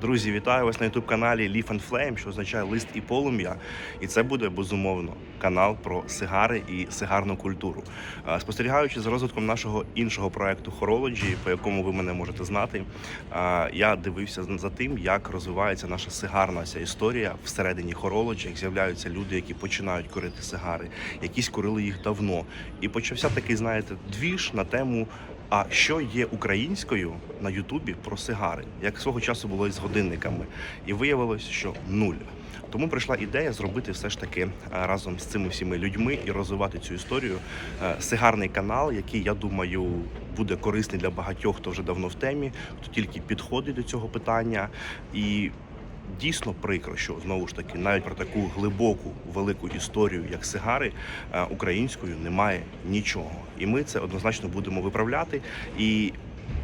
Друзі, вітаю вас на youtube каналі Leaf and Flame, що означає лист і полум'я. І це буде безумовно канал про сигари і сигарну культуру. Е, Спостерігаючи за розвитком нашого іншого проекту Horology, по якому ви мене можете знати, е, я дивився за тим, як розвивається наша сигарна ця історія всередині Horology, як з'являються люди, які починають курити сигари, якісь курили їх давно. І почався такий, знаєте, двіж на тему. А що є українською на Ютубі про сигари, як свого часу було із годинниками, і виявилось, що нуль. Тому прийшла ідея зробити все ж таки е, разом з цими всіми людьми і розвивати цю історію. Е, Сигарний канал, який я думаю буде корисний для багатьох, хто вже давно в темі, хто тільки підходить до цього питання і. Дійсно прикро, що знову ж таки навіть про таку глибоку велику історію, як сигари, е, українською немає нічого. І ми це однозначно будемо виправляти. І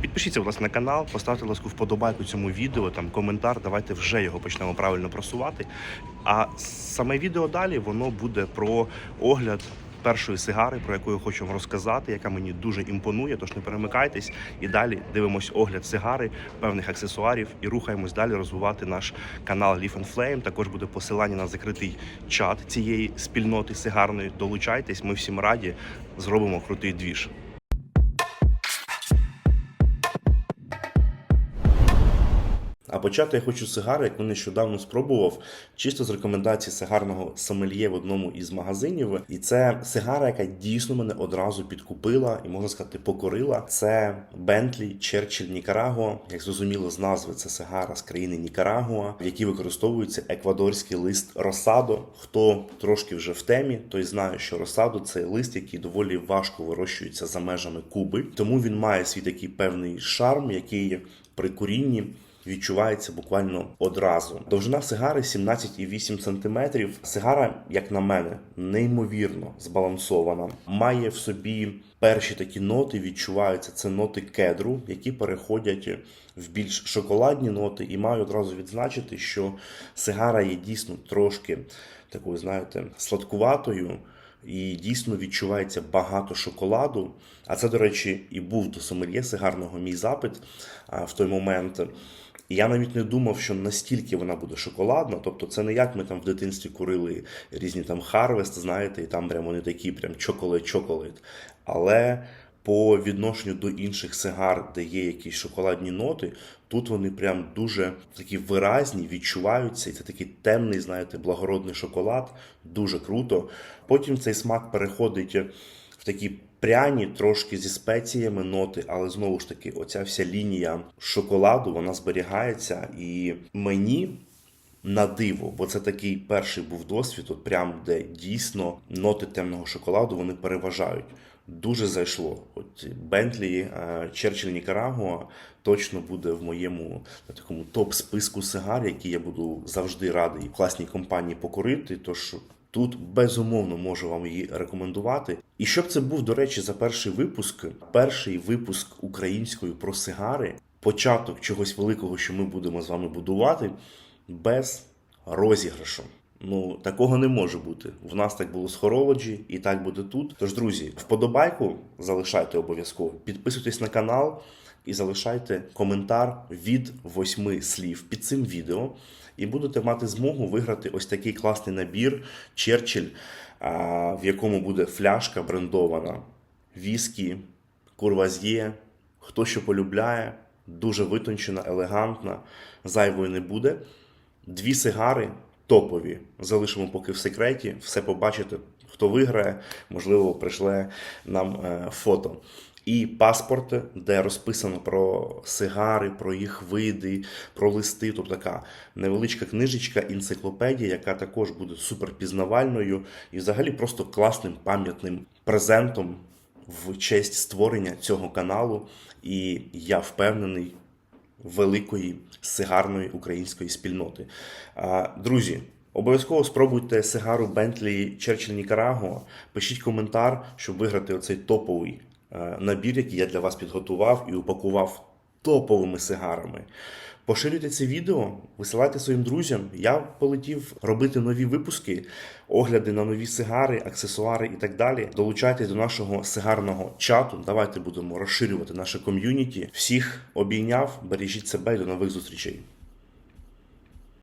підпишіться, будь на канал, поставте будь ласка, вподобайку цьому відео, там коментар. Давайте вже його почнемо правильно просувати. А саме відео далі воно буде про огляд. Першої сигари, про яку я хочу вам розказати, яка мені дуже імпонує, тож не перемикайтесь. І далі дивимось огляд сигари, певних аксесуарів і рухаємось далі розвивати наш канал Leaf and Flame. Також буде посилання на закритий чат цієї спільноти сигарної. Долучайтесь, ми всім раді зробимо крутий двіж. А почати я хочу з сигари, яку нещодавно спробував, чисто з рекомендацій сигарного сомельє в одному із магазинів. І це сигара, яка дійсно мене одразу підкупила і можна сказати покорила. Це Bentley Churchill Nicaragua. Як зрозуміло з назви, це сигара з країни Нікарагуа, в якій використовується еквадорський лист Росадо. Хто трошки вже в темі, той знає, що Росадо це лист, який доволі важко вирощується за межами Куби. Тому він має свій такий певний шарм, який при курінні відчувається буквально одразу. Довжина сигари 17,8 см. Сигара, як на мене, неймовірно збалансована. Має в собі перші такі ноти, відчуваються це ноти кедру, які переходять в більш шоколадні ноти. І маю одразу відзначити, що сигара є дійсно трошки такою, знаєте, сладкуватою. І дійсно відчувається багато шоколаду. А це, до речі, і був до сомельє сигарного мій запит в той момент. І я навіть не думав, що настільки вона буде шоколадна. Тобто, це не як ми там в дитинстві курили різні там Харвест, знаєте, і там прямо вони такі, прям чоколад-чоколад. Але по відношенню до інших сигар, де є якісь шоколадні ноти, тут вони прям дуже такі виразні, відчуваються, і це такий темний, знаєте, благородний шоколад, дуже круто. Потім цей смак переходить в такі пряні, трошки зі спеціями ноти, але знову ж таки, оця вся лінія шоколаду вона зберігається, і мені. На диво, бо це такий перший був досвід, от прям де дійсно ноти темного шоколаду вони переважають. Дуже зайшло. От Бентлі Черчилль Нікарагуа точно буде в моєму такому топ-списку сигар, які я буду завжди радий в класній компанії покорити. Тож Тут безумовно можу вам її рекомендувати. І щоб це був, до речі, за перший випуск, перший випуск українською про сигари, початок чогось великого, що ми будемо з вами будувати, без розіграшу. Ну, такого не може бути. В нас так було з Horology і так буде тут. Тож, друзі, вподобайку залишайте обов'язково, підписуйтесь на канал і залишайте коментар від восьми слів під цим відео. І будете мати змогу виграти ось такий класний набір Черчилль, в якому буде фляжка брендована, віскі, курваз'є, хто що полюбляє, дуже витончена, елегантна, зайвої не буде. Дві сигари топові. Залишимо поки в секреті, все побачите. Хто виграє, можливо, прийшле нам е, фото. І паспорт, де розписано про сигари, про їх види, про листи. Тобто така невеличка книжечка, енциклопедія, яка також буде суперпізнавальною і взагалі просто класним пам'ятним презентом в честь створення цього каналу. І я впевнений великої сигарної української спільноти. Друзі, обов'язково спробуйте сигару Бентлі Черчилль Nicaragua. Пишіть коментар, щоб виграти оцей топовий е, набір, який я для вас підготував і упакував топовими сигарами. Поширюйте це відео, висилайте своїм друзям. Я полетів робити нові випуски, огляди на нові сигари, аксесуари і так далі. Долучайтесь до нашого сигарного чату. Давайте будемо розширювати наше ком'юніті. Всіх обійняв, бережіть себе і до нових зустрічей.